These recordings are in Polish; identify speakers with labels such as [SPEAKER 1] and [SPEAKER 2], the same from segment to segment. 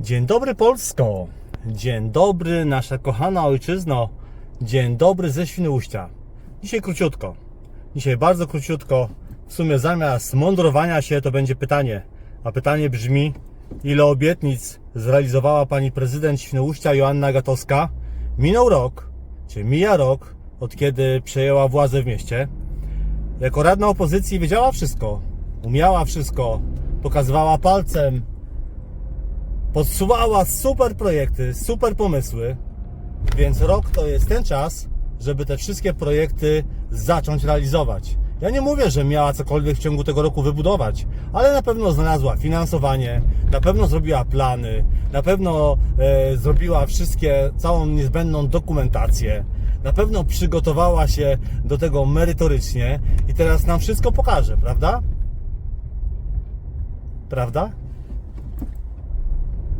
[SPEAKER 1] Dzień dobry Polsko, dzień dobry nasza kochana ojczyzno, dzień dobry ze Świnoujścia. Dzisiaj króciutko, dzisiaj bardzo króciutko, w sumie zamiast mądrowania się to będzie pytanie, a pytanie brzmi, ile obietnic zrealizowała pani prezydent Świnoujścia Joanna Gatowska? Minął rok, czy mija rok, od kiedy przejęła władzę w mieście. Jako radna opozycji wiedziała wszystko, umiała wszystko, pokazywała palcem, podsuwała super projekty, super pomysły, więc rok to jest ten czas, żeby te wszystkie projekty zacząć realizować. Ja nie mówię, że miała cokolwiek w ciągu tego roku wybudować, ale na pewno znalazła finansowanie, na pewno zrobiła plany, na pewno e, zrobiła wszystkie, całą niezbędną dokumentację, na pewno przygotowała się do tego merytorycznie i teraz nam wszystko pokaże, prawda? Prawda?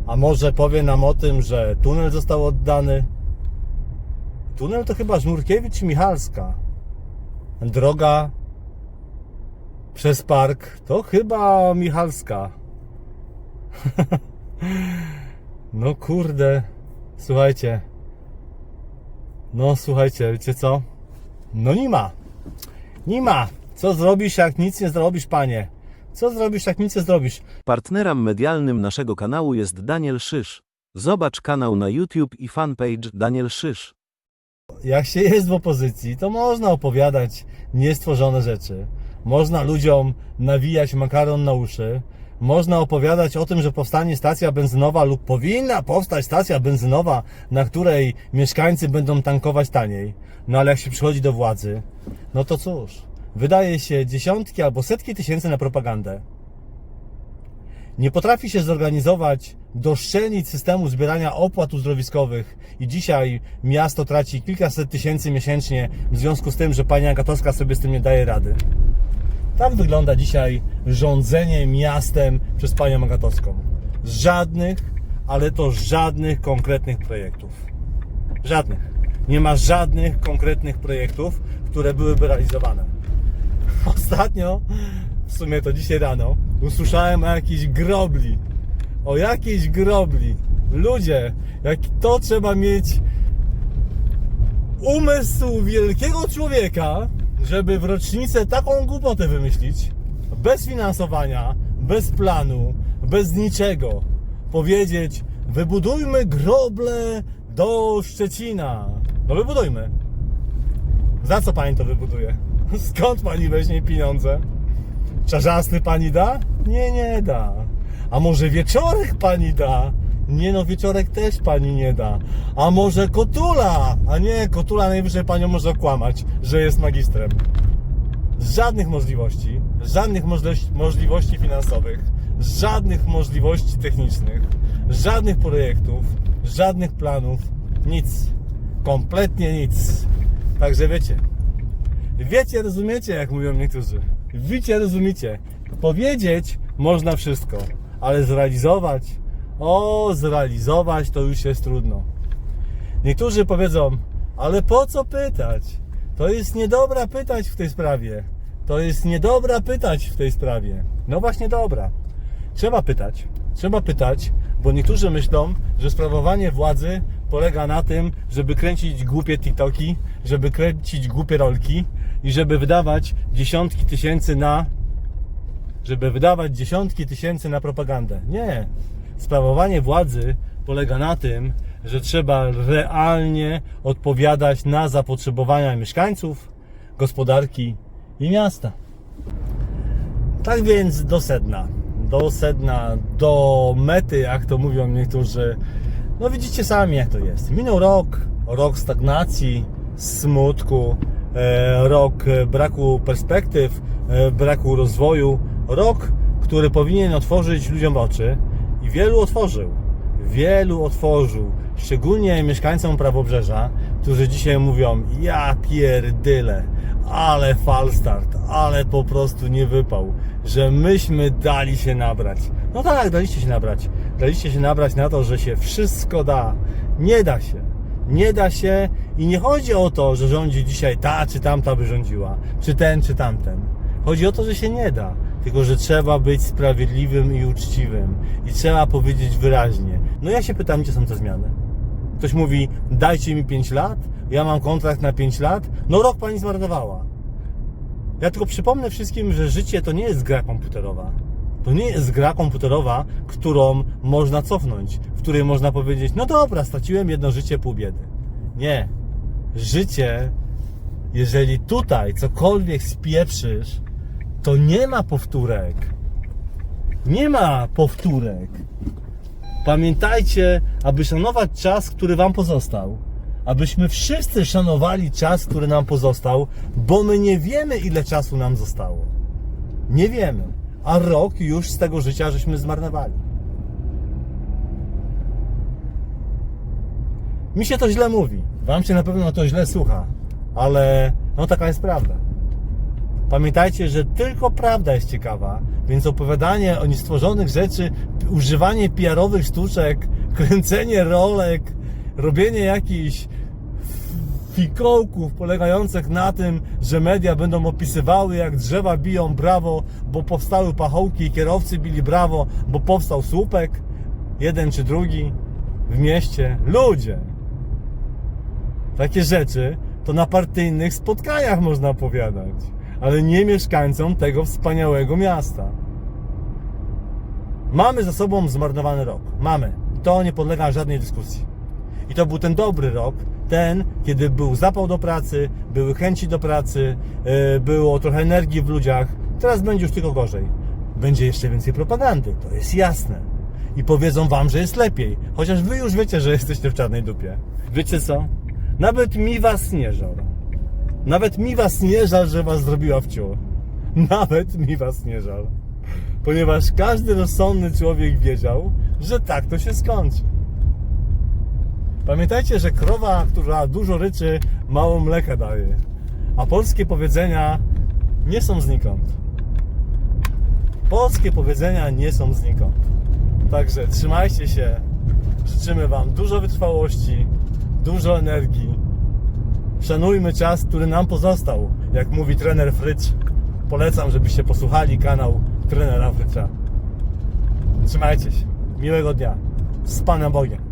[SPEAKER 1] A może powie nam o tym, że tunel został oddany? Tunel to chyba Żmurkiewicz i Michalska. Droga przez park to chyba Michalska. no kurde, słuchajcie. No słuchajcie, wiecie co? No nie ma. Nie ma. Co zrobisz, jak nic nie zrobisz, panie? Co zrobisz, jak nic nie zrobisz?
[SPEAKER 2] Partnerem medialnym naszego kanału jest Daniel Szysz. Zobacz kanał na YouTube i fanpage Daniel Szysz.
[SPEAKER 1] jak się jest w opozycji, to można opowiadać niestworzone rzeczy. Można ludziom nawijać makaron na uszy. Można opowiadać o tym, że powstanie stacja benzynowa lub powinna powstać stacja benzynowa, na której mieszkańcy będą tankować taniej. No ale jak się przychodzi do władzy, no to cóż, wydaje się dziesiątki albo setki tysięcy na propagandę nie potrafi się zorganizować, doszczelnić systemu zbierania opłat uzdrowiskowych i dzisiaj miasto traci kilkaset tysięcy miesięcznie w związku z tym, że pani Agatowska sobie z tym nie daje rady. Tak wygląda dzisiaj rządzenie miastem przez panią Agatowską. Żadnych, ale to żadnych konkretnych projektów. Żadnych. Nie ma żadnych konkretnych projektów, które byłyby realizowane. Ostatnio, w sumie to dzisiaj rano, usłyszałem o jakiejś grobli. O jakiejś grobli. Ludzie, jak to trzeba mieć umysł wielkiego człowieka, żeby w rocznicę taką głupotę wymyślić, bez finansowania, bez planu, bez niczego, powiedzieć, wybudujmy groble do Szczecina. No wybudujmy. Za co pani to wybuduje? Skąd pani weźmie pieniądze? Czarzasty pani da? Nie, nie da. A może wieczorek pani da? Nie no, wieczorek też pani nie da. A może kotula? A nie, kotula najwyżej panią może okłamać, że jest magistrem. Żadnych możliwości, żadnych możliwości, finansowych, żadnych możliwości technicznych, żadnych projektów, żadnych planów, nic. Kompletnie nic. Także wiecie, Wiecie, rozumiecie, jak mówią niektórzy. Wiecie, rozumiecie. Powiedzieć można wszystko, ale zrealizować, o, zrealizować to już jest trudno. Niektórzy powiedzą, ale po co pytać? To jest niedobra pytać w tej sprawie. To jest niedobra pytać w tej sprawie. No właśnie dobra. Trzeba pytać. Trzeba pytać, bo niektórzy myślą, że sprawowanie władzy polega na tym, żeby kręcić głupie TikToki, żeby kręcić głupie rolki i żeby wydawać dziesiątki tysięcy na żeby wydawać dziesiątki tysięcy na propagandę. Nie. Sprawowanie władzy polega na tym, że trzeba realnie odpowiadać na zapotrzebowania mieszkańców, gospodarki i miasta. Tak więc do sedna. Do sedna, do mety, jak to mówią niektórzy. No widzicie sami, jak to jest. Minął rok, rok stagnacji, smutku, e, rok e, braku perspektyw, e, braku rozwoju, rok, który powinien otworzyć ludziom oczy i wielu otworzył. Wielu otworzył, szczególnie mieszkańcom prawobrzeża, którzy dzisiaj mówią: Ja pierdyle, ale falstart, ale po prostu nie wypał, że myśmy dali się nabrać. No tak, daliście się nabrać. Daliście się nabrać na to, że się wszystko da. Nie da się. Nie da się i nie chodzi o to, że rządzi dzisiaj ta czy tamta by rządziła, czy ten czy tamten. Chodzi o to, że się nie da, tylko że trzeba być sprawiedliwym i uczciwym i trzeba powiedzieć wyraźnie, No ja się pytam, gdzie są te zmiany? Ktoś mówi, dajcie mi 5 lat, ja mam kontrakt na 5 lat. No rok pani zmarnowała. Ja tylko przypomnę wszystkim, że życie to nie jest gra komputerowa. To nie jest gra komputerowa, którą można cofnąć, w której można powiedzieć, no dobra, straciłem jedno życie, pół biedy. Nie. Życie, jeżeli tutaj cokolwiek spieprzysz, to nie ma powtórek. Nie ma powtórek. Pamiętajcie, aby szanować czas, który Wam pozostał. Abyśmy wszyscy szanowali czas, który nam pozostał, bo my nie wiemy, ile czasu nam zostało. Nie wiemy. A rok już z tego życia żeśmy zmarnowali. Mi się to źle mówi. Wam się na pewno to źle słucha. Ale no taka jest prawda. Pamiętajcie, że tylko prawda jest ciekawa, więc opowiadanie o niestworzonych rzeczy, używanie PR-owych sztuczek, kręcenie rolek, robienie jakichś fikołków polegających na tym, że media będą opisywały jak drzewa biją brawo, bo powstały pachołki i kierowcy bili brawo, bo powstał słupek, jeden czy drugi w mieście. Ludzie! Takie rzeczy to na partyjnych spotkaniach można opowiadać, ale nie mieszkańcom tego wspaniałego miasta. Mamy za sobą zmarnowany rok. Mamy. To nie podlega żadnej dyskusji. I to był ten dobry rok, ten, kiedy był zapał do pracy, były chęci do pracy, yy, było trochę energii w ludziach. Teraz będzie już tylko gorzej. Będzie jeszcze więcej propagandy, to jest jasne. I powiedzą wam, że jest lepiej. Chociaż wy już wiecie, że jesteście w czarnej dupie. Wiecie co? Nawet mi was nie żal. Nawet mi was nie żal, że was zrobiła w ciu. Nawet mi was nie żal. Ponieważ każdy rozsądny człowiek wiedział, że tak to się skończy. Pamiętajcie, że krowa, która dużo ryczy, mało mleka daje. A polskie powiedzenia nie są znikąd. Polskie powiedzenia nie są znikąd. Także trzymajcie się. Życzymy Wam dużo wytrwałości, dużo energii. Szanujmy czas, który nam pozostał. Jak mówi trener Frycz, polecam, żebyście posłuchali kanał trenera Frycza. Trzymajcie się. Miłego dnia. Z Panem Bogiem.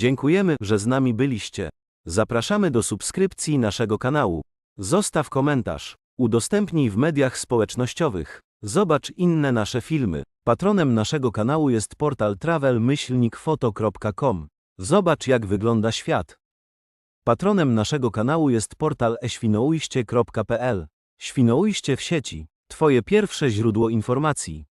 [SPEAKER 2] Dziękujemy, że z nami byliście. Zapraszamy do subskrypcji naszego kanału. Zostaw komentarz. Udostępnij w mediach społecznościowych. Zobacz inne nasze filmy. Patronem naszego kanału jest portal travel-foto.com. Zobacz jak wygląda świat. Patronem naszego kanału jest portal eświnoujście.pl. Świnoujście w sieci. Twoje pierwsze źródło informacji.